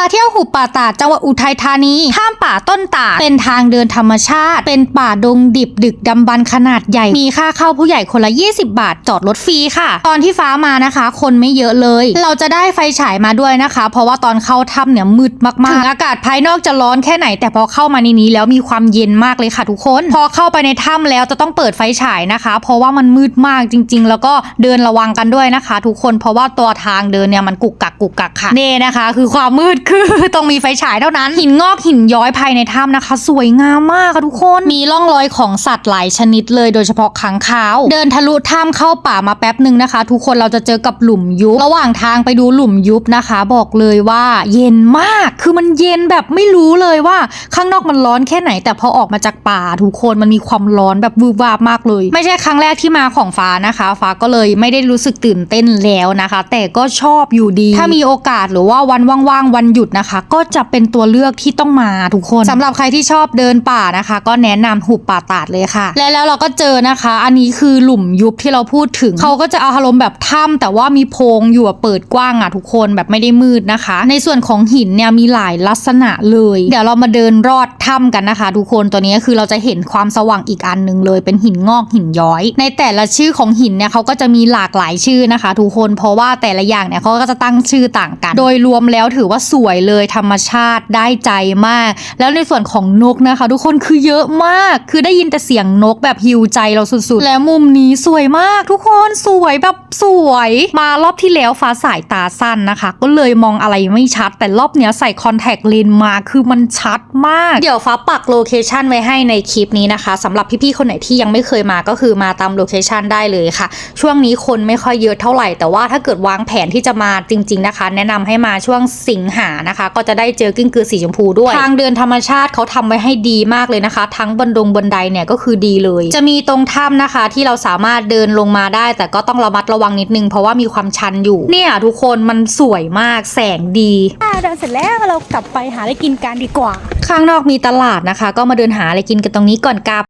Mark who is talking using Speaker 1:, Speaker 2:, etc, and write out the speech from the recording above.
Speaker 1: าเที่ยวหุบป่าตาดจังหวัดอุทัยธานี ข้ามป่าต้นตาดเป็นทางเดินธรรมชาติ เป็นป่าดงดิบดึกดำบรรพ์ขนาดใหญ่ มีค่าเข้าผู้ใหญ่คนละ 20 บาท จอดรถฟรีค่ะ ตอนที่ฟ้ามานะคะ คนไม่เยอะเลย เราจะได้ไฟฉายมาด้วยนะคะ เพราะว่าตอนเข้าถ้ำเนี่ยมืดมากๆถึงอากาศภายนอกจะร้อนแค่ไหน แต่พอเข้ามาในนี้แล้วมีความเย็นมากเลยค่ะทุกคน พอเข้าไปในถ้ำแล้วจะต้องเปิดไฟฉายนะคะ เพราะว่ามันมืดมากจริง ๆ แล้วก็เดินระวังกันด้วยนะคะ ทุกคนเพราะว่าตัวทางเดินเนี่ยมันกุกกักกุกกักค่ะเน่นะคะ คือความมืดคือต้องมีไฟฉายเท่านั้น หินงอกหินย้อยภายในถ้ำนะคะ สวยงามมากค่ะทุกคนมีร่องรอยของสัตว์หลายชนิดเลยโดยเฉพาะขังขาว เดินทะลุถ้ำเข้าป่ามาแป๊บหนึ่งนะคะ ทุกคนเราจะเจอกับหลุมยุบระหว่างทางไปดูหลุมยุบนะคะ บอกเลยว่า เย็นมากคือมันเย็นแบบไม่รู้เลยว่า ข้างนอกมันร้อนแค่ไหน แต่พอออกมาจากป่าทุกคนมันมีความร้อนแบบวูบวาบมากเลย ไม่ใช่ครั้งแรกที่มาของฟ้านะคะ ฟ้าก็เลยไม่ได้รู้สึกตื่นเต้นแล้วนะคะ แต่ก็ชอบอยู่ดี ถ้ามีโอกาสหรือว่าวันว่างๆวันหยุดนะคะ ก็จะเป็นตัวเลือกที่ต้องมาทุกคนสำหรับใครที่ชอบเดินป่านะคะ ก็แนะนำหุบป่าตาดเลยค่ะ และแล้วเราก็เจอนะคะ อันนี้คือหลุมยุบที่เราพูดถึง เขาก็จะเอาอารมณ์แบบถ้ำแต่ว่ามีโพรงอยู่เปิดกว้างอะทุกคนแบบไม่ได้มืดนะคะ ในส่วนของหินเนี่ยมีหลายลักษณะเลย เดี๋ยวเรามาเดินรอดถ้ำกันนะคะ ทุกคนตัวนี้คือเราจะเห็นความสว่างอีกอันหนึ่งเลย เป็นหินงอกหินย้อย ในแต่ละชื่อของหินเนี่ยเขาก็จะมีหลากหลายชื่อนะคะ ทุกคนเพราะว่าแต่ละอย่างเนี่ยเขาก็จะตั้งชื่อต่างกัน โดยรวมแล้วถือว่าสวยยเลยธรรมชาติได้ใจมาก แล้วในส่วนของนกนะคะ ทุกคนคือเยอะมาก คือได้ยินแต่เสียงนกแบบฮิวใจเราสุดๆ แล้วมุมนี้สวยมากทุกคนสวยแบบสวย มารอบที่แล้วฟ้าสายตาสั้นนะคะ ก็เลยมองอะไรไม่ชัด แต่รอบเนี้ยใส่คอนแทคเลนส์มาคือมันชัดมาก เดี๋ยวฟ้าปักโลเคชันไว้ให้ในคลิปนี้นะคะสำหรับพี่ๆคนไหนที่ยังไม่เคยมาก็คือมาตามโลเคชันได้เลยค่ะ ช่วงนี้คนไม่ค่อยเยอะเท่าไหร่ แต่ว่าถ้าเกิดวางแผนที่จะมาจริง ๆนะคะ แนะนำให้มาช่วงสิงหานะคะ ก็จะได้เจอกิ้งกือสีชมพูด้วย ทางเดินธรรมชาติเขาทำไว้ให้ดีมากเลยนะคะ ทั้งบนดงบนไดเนี่ยก็คือดีเลย จะมีตรงถ้ำนะคะที่เราสามารถเดินลงมาได้ แต่ก็ต้องระมัดระวังนิดนึง เพราะว่ามีความชันอยู่ เนี่ยทุกคนมันสวยมากแสงดี
Speaker 2: อ่าเดินเสร็จแล้วเรากลับไปหาอะไรกินกันดีกว่า
Speaker 1: ข้างนอกมีตลาดนะคะ ก็มาเดินหาอะไรกินกันตรงนี้ก่อนกลับ